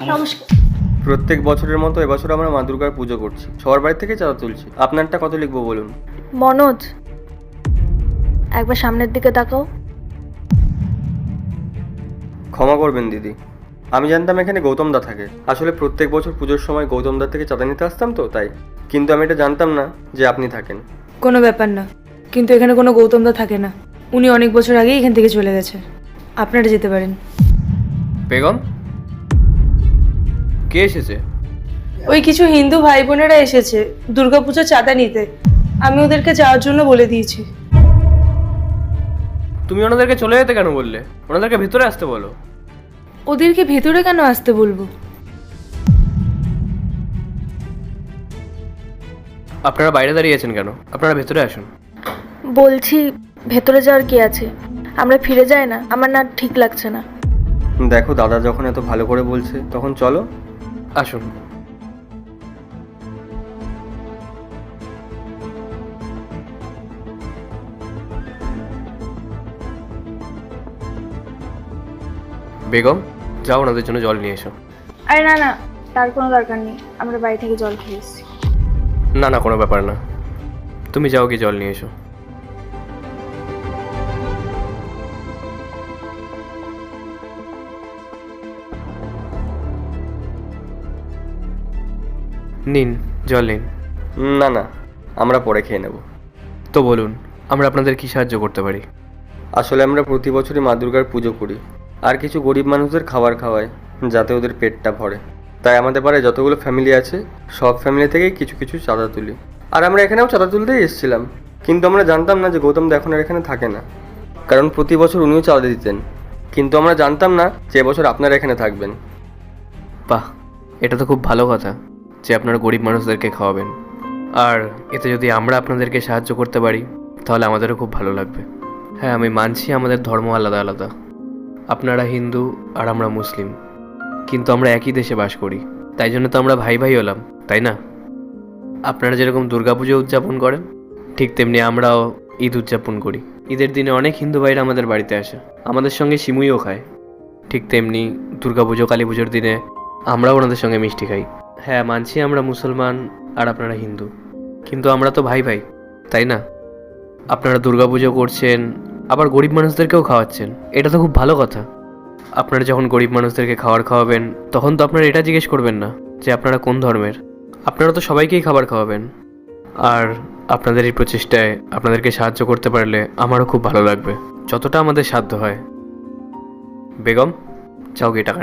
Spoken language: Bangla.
নমস্কার। প্রত্যেক বছরের মতো এবছর আমরা মা দুর্গার পুজো করছি। সবার বাড়ি থেকে চাঁদা তুলছি। আপনারটা কত লিখব বলুন? মনোজ একবার সামনের দিকে তাকাও। ক্ষমা করবেন দিদি। আমি জানতাম এখানে গৌতম দা থাকে। আসলে প্রত্যেক বছর পুজোর সময় গৌতম দার থেকে চাঁদা নিতে আসতাম তো তাই। কিন্তু আমি এটা জানতাম না যে আপনি থাকেন। কোনো ব্যাপার না। কিন্তু এখানে কোনো গৌতমদা থাকে না। উনি অনেক বছর আগেই এখান থেকে চলে গেছে। আপনারা যেতে পারেন। বেগম? কে এসেছে? ওই কিছু হিন্দু ভাই বোনেরা এসেছে দুর্গাপুজো চাঁদা নিতে। আমি ওদেরকে যাওয়ার জন্য বলে দিয়েছি। তুমি ওনাদেরকে চলে যেতে কেন বললে? ওনাদেরকে ভিতরে আসতে বলো। ওদেরকে ভেতরে কেন আসতে বলব? আপনারা বাইরে দাঁড়িয়ে আছেন কেন? আপনারা ভেতরে আসুন। বলছি ভেতরে যাওয়ার কি আছে? আমরা ফিরে যাই না আমার না ঠিক লাগছে না। দেখো দাদা যখন এত ভালো করে বলছে তখন চলো। আসুন। বেগম যাও ওনাদের জন্য জল নিয়ে এসো। আরে না না তার কোনো দরকার নেই। আমরা বাড়ি থেকে জল খেয়ে এসেছি। না না কোনো ব্যাপার না। তুমি যাও গিয়ে জল নিয়ে এসো। নিন জল নিন। না না আমরা পরে খেয়ে নেব। তো বলুন আমরা আপনাদের কি সাহায্য করতে পারি? আসলে আমরা প্রতি বছরই মা দুর্গার পুজো করি। আর কিছু গরিব মানুষদের খাবার খাওয়াই যাতে ওদের পেটটা ভরে। তাই আমাদের পাড়ায় যতগুলো ফ্যামিলি আছে সব ফ্যামিলি থেকেই কিছু কিছু চাঁদা তুলি। আর আমরা এখানেও চাঁদা তুলতেই এসেছিলাম। কিন্তু আমরা জানতাম না যে গৌতম এখন আর এখানে থাকে না। কারণ প্রতি বছর উনিও চাঁদা দিতেন। কিন্তু আমরা জানতাম না যে এবছর আপনারা এখানে থাকবেন। বাহ এটা তো খুব ভালো কথা। যে আপনারা গরিব মানুষদেরকে খাওয়াবেন। আর এতে যদি আমরা আপনাদেরকে সাহায্য করতে পারি, তাহলে আমাদেরও খুব ভালো লাগবে। হ্যাঁ আমি মানছি আমাদের ধর্ম আলাদা আলাদা। আপনারা হিন্দু আর আমরা মুসলিম। কিন্তু আমরা একই দেশে বাস করি। তাই জন্য তো আমরা ভাই ভাই হলাম, তাই না? আপনারা যেরকম দুর্গাপুজো উদযাপন করেন, ঠিক তেমনি আমরাও ঈদ উদযাপন করি। ঈদের দিনে অনেক হিন্দু ভাইরা আমাদের বাড়িতে আসে। আমাদের সঙ্গে সিমুইও খায়। ঠিক তেমনি দুর্গাপুজো কালী পুজোর দিনে আমরাও ওনাদের সঙ্গে মিষ্টি খাই। হ্যাঁ মানছি আমরা মুসলমান আর আপনারা হিন্দু। কিন্তু আমরা তো ভাই ভাই, তাই না? আপনারা দুর্গাপুজো করছেন, আবার গরিব মানুষদেরকেও খাওয়াচ্ছেন, এটা তো খুব ভালো কথা। আপনারা যখন গরিব মানুষদেরকে খাবার খাওয়াবেন, তখন তো আপনারা এটা জিজ্ঞেস করবেন না, যে আপনারা কোন ধর্মের? আপনারা তো সবাইকেই খাবার খাওয়াবেন। আর আপনাদের এই প্রচেষ্টায় আপনাদেরকে সাহায্য করতে পারলে আমারও খুব ভালো লাগবে, যতটা আমাদের সাধ্য হয়। বেগম চাও গিয়ে টাকা